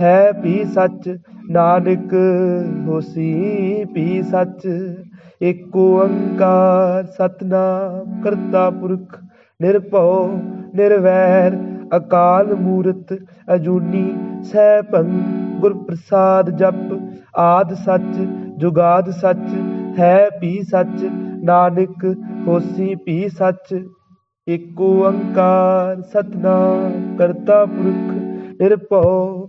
ਹੈ ਪੀ ਸੱਚ। ਨਾਨਕ ਹੋਸੀ ਪੀ ਸੱਚ। ਏਕ ਓੰਕਾਰ ਸਤਨਾਮ ਕਰਤਾ ਪੁਰਖ। ਨਿਰਭਉ, ਨਿਰਵੈਰ, ਅਕਾਲ ਮੂਰਤ, ਅਜੂਨੀ, ਸੈਭੰ ਗੁਰ ਪ੍ਰਸਾਦ ਜਪ, ਆਦ ਸੱਚ, ਜੁਗਾਦ ਸੱਚ, ਹੈ ਪੀ ਸੱਚ। ਨਾਨਕ ਹੋਸੀ ਪੀ ਸੱਚ। ਏਕ ਓੰਕਾਰ ਸਤਨਾਮ ਕਰਤਾ ਪੁਰਖ। ਨਿਰਭਉ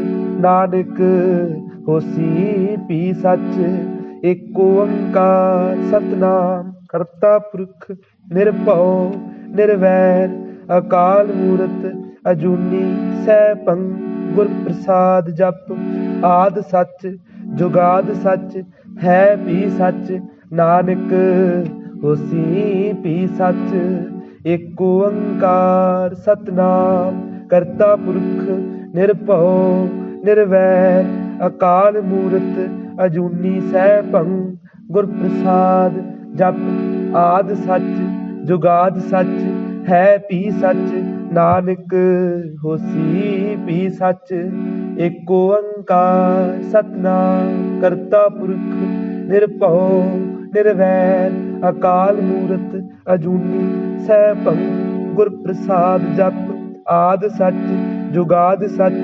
ਨਾਨਕ ਹੋਸੀ ਪੀ ਸੱਚ ਏਕ ਓੰਕਾਰ ਸਤਨਾਮ। ਕਰਤਾ ਪੁਰਖ ਨਿਰਭਉ, ਨਿਰਵੈਰ, ਅਕਾਲ ਮੂਰਤ, ਅਜੂਨੀ ਸੈਭੰ, ਗੁਰ ਪ੍ਰਸਾਦ ਜਪ, ਆਦ ਸੱਚ, ਜੁਗਾਦ ਸੱਚ, ਹੈ ਵੀ ਸੱਚ। ਨਾਨਕ ਹੋਸੀ ਵੀ ਸੱਚ ਏਕ ਓੰਕਾਰ ਸਤਨਾਮ। ਕਰਤਾ ਪੁਰਖ ਨਿਰਭਉ ਨਿਰਵੈਰ ਅਕਾਲ ਮੂਰਤ ਅਜੂਨੀ ਸੈਭੰ ਗੁਰ ਪ੍ਰਸਾਦ ਜਪ ਆਦ ਸੱਚ, ਜੁਗਾਦ ਸੱਚ, ਹੈ ਪੀ ਸੱਚ, ਨਾਨਕ ਹੋਸੀ ਵੀ ਸੱਚ, ਏਕ ਓੰਕਾਰ ਸਤਨਾਮ, ਕਰਤਾ ਪੁਰਖ ਨਿਰਭਉ ਨਿਰਵੈਰ ਅਕਾਲ ਮੂਰਤ ਅਜੂਨੀ ਸੈਭੰ ਗੁਰ ਪ੍ਰਸਾਦ ਜਪ ਆਦ ਸੱਚ, ਜੁਗਾਦ ਸੱਚ